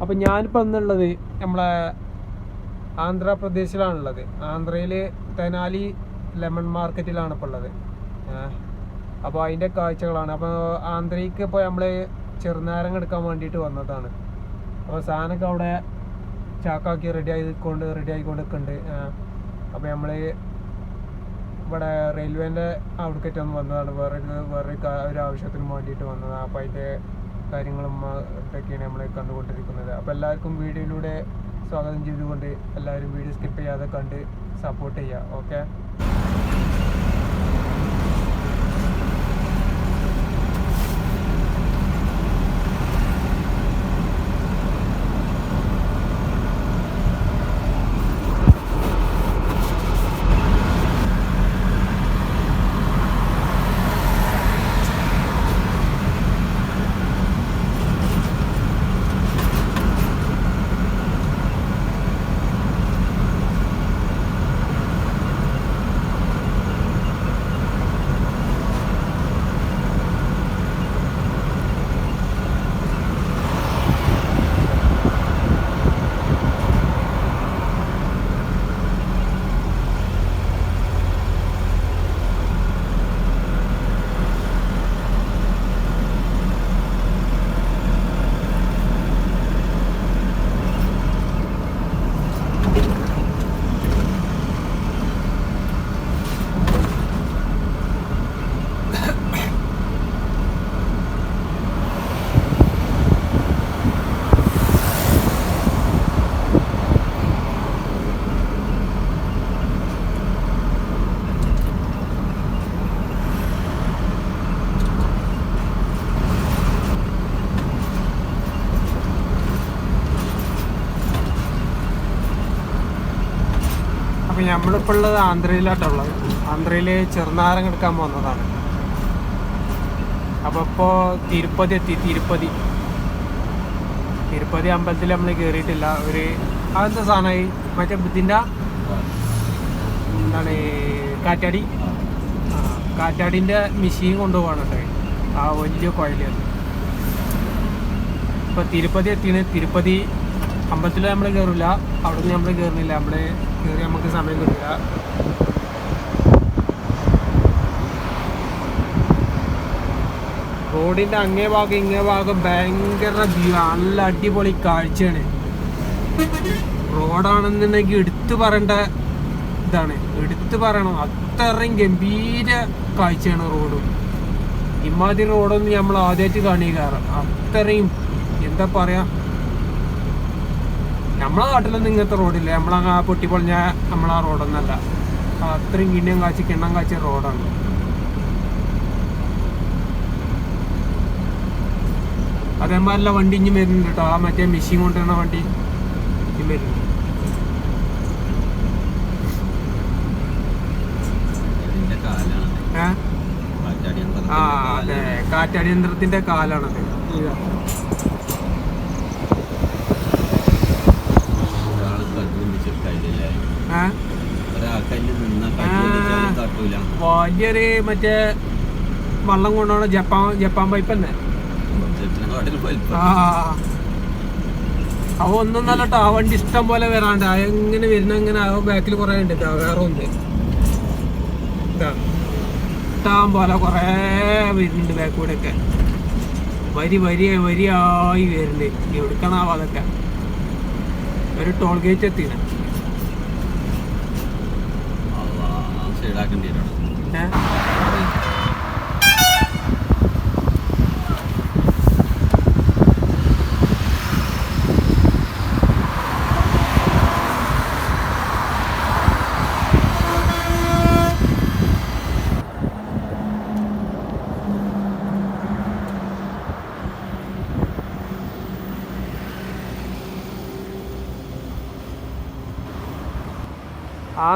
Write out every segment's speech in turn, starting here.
അപ്പം ഞാനിപ്പോൾ എന്നുള്ളത് നമ്മളെ ആന്ധ്രാപ്രദേശിലാണുള്ളത്. ആന്ധ്രയിൽ തെനാലി ലെമൺ മാർക്കറ്റിലാണ് ഇപ്പോൾ ഉള്ളത്. അപ്പോൾ അതിന്റെ കാഴ്ചകളാണ്. അപ്പോൾ ആന്ധ്രയ്ക്ക് ഇപ്പോൾ നമ്മൾ ചെറുനാരങ്ങ എടുക്കാൻ വേണ്ടിയിട്ട് വന്നതാണ്. അപ്പോൾ സാധനമൊക്കെ അവിടെ ചാക്കാക്കി റെഡി ആയിക്കൊണ്ട് റെഡി ആയിക്കൊണ്ട് നിൽക്കുന്നുണ്ട് അപ്പോൾ നമ്മൾ ഇവിടെ റെയിൽവേന്റെ ഒന്ന് വന്നതാണ്. വേറെ വേറെ ഒരു ആവശ്യത്തിന് വേണ്ടിയിട്ട് വന്നതാണ്. അപ്പോൾ അതിന്റെ കാര്യങ്ങളും ഒക്കെയാണ് നമ്മൾ കണ്ടുകൊണ്ടിരിക്കുന്നത്. അപ്പോൾ എല്ലാവർക്കും വീഡിയോയിലൂടെ സ്വാഗതം ചെയ്തുകൊണ്ട് എല്ലാവരും വീഡിയോ സ്കിപ്പ് ചെയ്യാതെ കണ്ട് സപ്പോർട്ട് ചെയ്യുക ഓക്കെ അപ്പോൾ നമ്മളിപ്പോൾ ഉള്ളത് ആന്ധ്രയിലാട്ടുള്ളത് ആന്ധ്രയിൽ ചെറുനാരം എടുക്കാൻ പോകുന്നതാണ്. അപ്പോൾ ഇപ്പോ തിരുപ്പതി എത്തി തിരുപ്പതി. തിരുപ്പതി അമ്പലത്തിൽ നമ്മൾ കയറിയിട്ടില്ല ഒരു അതെന്താ സാധനമായി മറ്റേ ബുദ്ധിന്റെ എന്താണ് കാറ്റാടി? കാറ്റാടിന്റെ മെഷീൻ കൊണ്ടുപോകാനുണ്ട് ആ വലിയ കുഴൽ ഇപ്പോൾ തിരുപ്പതി എത്തിയാണ്. തിരുപ്പതി അമ്പലത്തിൽ നമ്മൾ കയറില്ല അവിടെ നിന്ന് നമ്മൾ കയറുന്നില്ല നമ്മൾ കയറി നമുക്ക് സമയം കിട്ടില്ല. റോഡിന്റെ അങ്ങേ ഭാഗം ഇങ്ങേ ഭാഗം ഭയങ്കര വ്യൂ നല്ല അടിപൊളി കാഴ്ചയാണ്. റോഡാണെന്നുണ്ടെങ്കിൽ എടുത്തു പറയേണ്ട ഇതാണ്. എടുത്തു പറയണം. അത്രയും ഗംഭീര കാഴ്ചയാണ് റോഡും. ഇമാതിരി റോഡൊന്നും നമ്മൾ ആദ്യമായിട്ട് കാണിക്കാറ്. അത്രയും എന്താ പറയാ നമ്മളെ നാട്ടിലൊന്നും ഇങ്ങനത്തെ റോഡില്ല നമ്മളെ ആ പൊട്ടിപ്പൊളിഞ്ഞ നമ്മളാ റോഡൊന്നല്ല അത്രയും കിണ്ണം കാച്ചി കിണ്ണം കാച്ചിയ റോഡാണ് അതേമാതിരില്ല വണ്ടി ഇഞ്ഞും വരുന്നുണ്ട് കേട്ടോ ആ മറ്റേ മെഷീൻ കൊണ്ടുവരുന്ന വണ്ടി ഇനി വരുന്നുണ്ട്. ആ. അതെ. കാറ്റടിയന്ത്രത്തിന്റെ കാലാണത് വലിയൊരു മറ്റേ വള്ളം കൊണ്ടാണ് ജപ്പാൻ ജപ്പാൻ പൈപ്പ്. തന്നെ അവ ഒന്നും നല്ല കേട്ടോ ആ വണ്ടി ഇഷ്ടം പോലെ വരാണ്ട്. എങ്ങനെ വരുന്ന അങ്ങനെ ആ ബാക്കിൽ കുറെ ഉണ്ട് വേറെ ഒന്ന് ഇഷ്ടം പോലെ കുറെ വരുന്നുണ്ട് ബാക്കിലൂടെ ഒക്കെ വരി വരി വരിയായി വരുന്നുണ്ട്. എടുക്കണാവോ അതൊക്കെ. ഒരു ടോൾ ഗേറ്റ് എത്തിയാണ് സൈഡാക്കേണ്ടി വരും.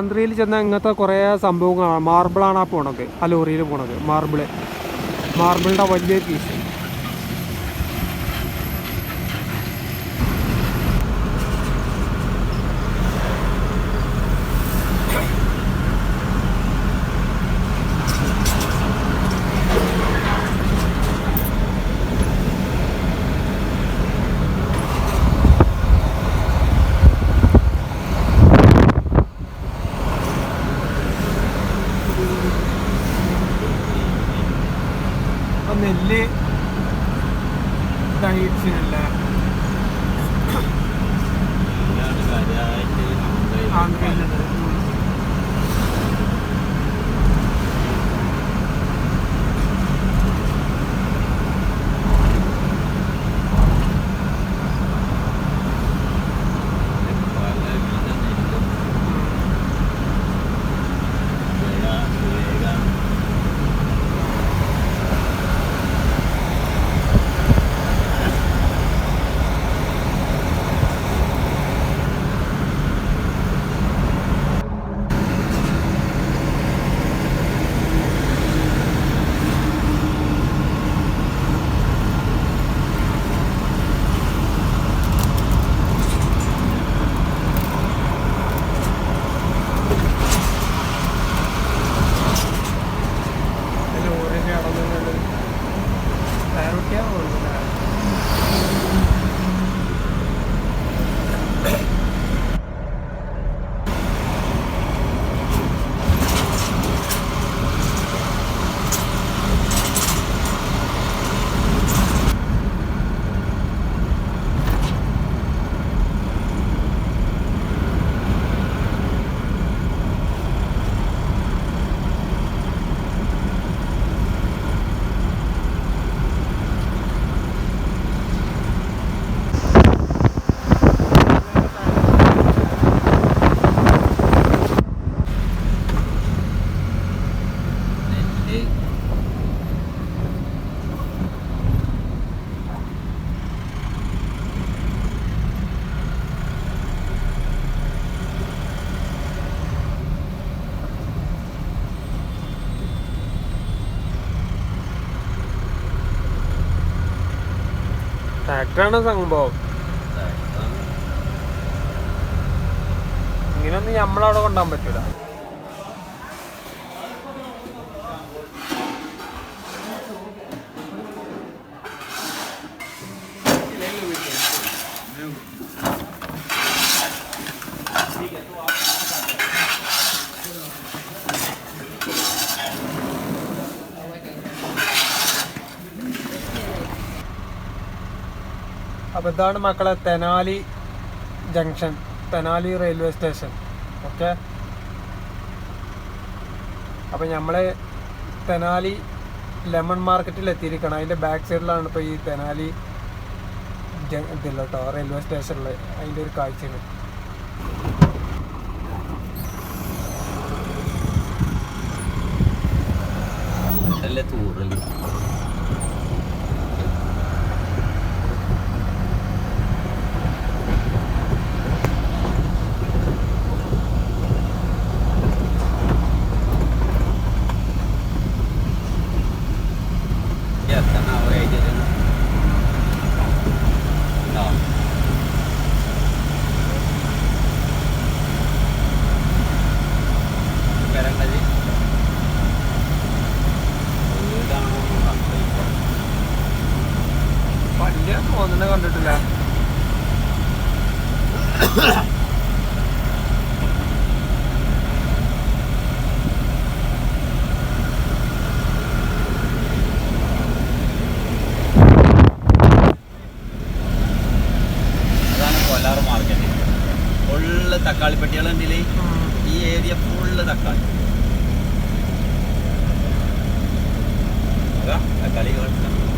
ആന്ധ്രയിൽ ചെന്ന ഇങ്ങനത്തെ കുറേ സംഭവങ്ങളാണ്. മാർബിളാണ് ആ പോണത്. ആ ലോറിയിൽ പോണത്. മാർബിൾ മാർബിളിന്റെ വലിയ പീസ് ട്രാക്ടറാണ് സംഭവം. ഇങ്ങനെയൊന്നും നമ്മളവിടെ കൊണ്ടുപോകാൻ പറ്റൂല. അപ്പൊ ഇതാണ് മക്കളെ Tenali junction Tenali railway station. Okay? അപ്പോൾ നമ്മൾ തെനാലി ലെമൺ മാർക്കറ്റിൽ എത്തിയിരിക്കണം അതിന്റെ ബാക്ക് സൈഡിലാണ് ഇപ്പോൾ ഈ തെനാലി ഇതില്ല കേട്ടോ റെയിൽവേ സ്റ്റേഷനിൽ അതിന്റെ ഒരു കാഴ്ചയാണ് അല്ലേ തൂറൽ എത്തണ ഏരിയ ആ വരണ്ടത് വീടാണോ സംശയിക്കാം വലിയ തോന്നുന്നത് കണ്ടിട്ടില്ല തക്കാളി പെട്ടികളുണ്ടെങ്കിൽ ഈ ഏരിയ ഫുള്ള് തക്കാളി. തക്കാളി കേൾക്കാം.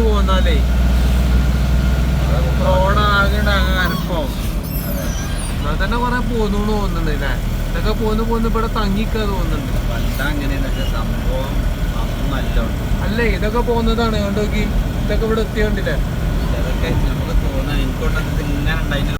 ഉരുണ്ട് പോന്നാലേ റോഡാകെ അരപ്പാവും എന്നാൽ തന്നെ കൊറേ പോന്നു തോന്നുന്നുണ്ട് അല്ലേ ഇതൊക്കെ പോന്ന് പോന്ന് ഇവിടെ തങ്ങിക്കാ തോന്നുന്നുണ്ട്. സംഭവം അല്ലേ ഇതൊക്കെ പോകുന്നതാണ് കണ്ടോക്കി? ഇതൊക്കെ ഇവിടെ എത്തിയോണ്ടില്ലേ? നമുക്ക് തോന്നാൻ ഇങ്ങനെ